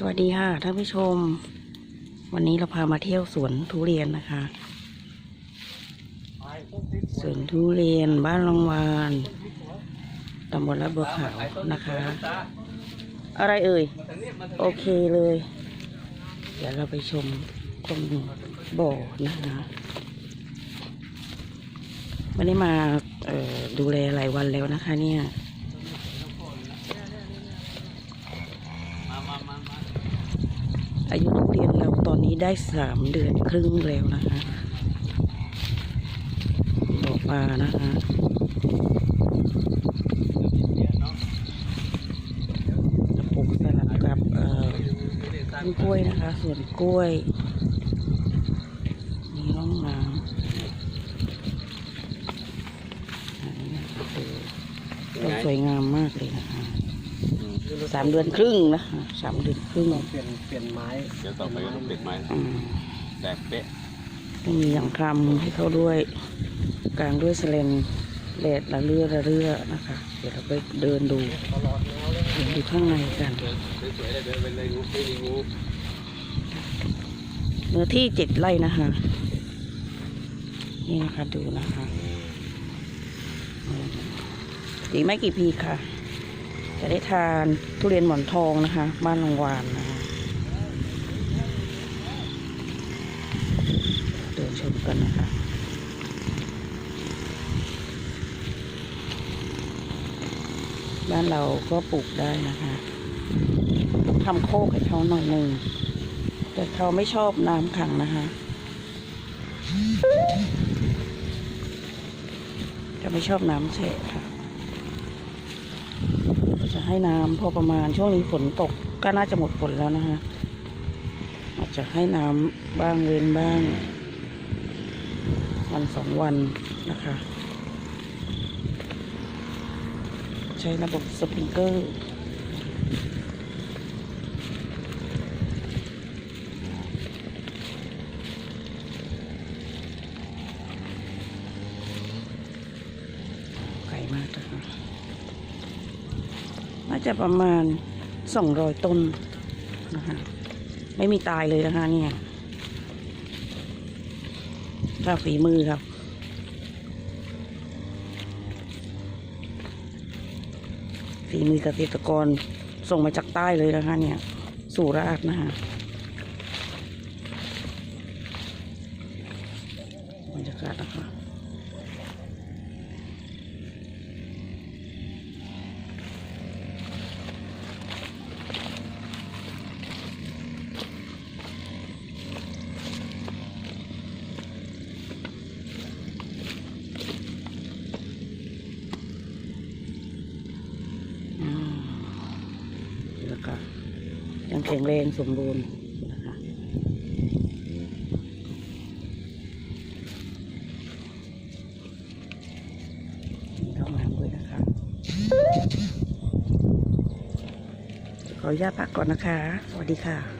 สวัสดีค่ะท่านผู้ชม วันนี้เราพามาเที่ยวสวนทุเรียนนะคะ สวนทุเรียนบ้านรองวานตำบลลาดบัวขาวนะคะ อะไรเอ่ย โอเคเลย เดี๋ยวเราไปชมตรงบ่อนะคะไม่ได้มาดูแลหลายวันแล้วนะคะเนี่ย อายุทุเรียนเราตอนนี้ได้สามเดือนครึ่งแล้วนะคะบอปลานะคะจะปลูกสลับกับเอ่อต้นกล้วยนะคะส่วนกล้วยมีร่องน้ำสวยงามมากเลยนะคะ สามเดือนครึ่งนะคะสามเดือนครึ่งเปลี่ยนเปลี่ยนไม้เดี๋ยวต่อไปก็ต้องเปลี่ยนไม้อืมแตกเป๊ะมีอย่างคำให้เขาด้วยกลางด้วยแสลนแดดละเลือละเลือนะคะ เดี๋ยวเราไปเดินดูตลอดแล้วเลยเดินดูข้างในกันเดินสวยๆเลยเดินไปเลยงูไม่มีงูเนื้อที่เจ็ดไร่นะคะนี่นะคะดูนะคะอืมอีกไม่กี่ปีค่ะ จะได้ทานทุเรียนหมอนทองนะคะ บ้านลงวานนะคะเดินชมกันนะคะบ้านเราก็ปลูกได้นะคะทำโคกให้เขาหน่อยหนึ่งแต่เขาไม่ชอบน้ำขังนะคะเขาไม่ชอบน้ำแฉะค่ะ จะให้น้ำพอประมาณช่วงนี้ฝนตกก็น่าจะหมดฝนแล้วนะคะอาจจะให้น้ำบ้างเว้นบ้าง วันสองวันนะคะ ใช้ระบบสปริงเกอร์ไกลมากนะคะ จะประมาณสองร้อยต้นนะคะไม่มีตายเลยนะคะเนี่ยถ้าฝีมือครับฝีมือเกษตรกรส่งมาจากใต้เลยนะคะเนี่ย สุราษฎร์นะคะ ก็ยังแข็งแรงสมบูรณ์นะคะมีห้องน้ำด้วยนะคะขออนุญาตพักก่อนนะคะ สวัสดีค่ะ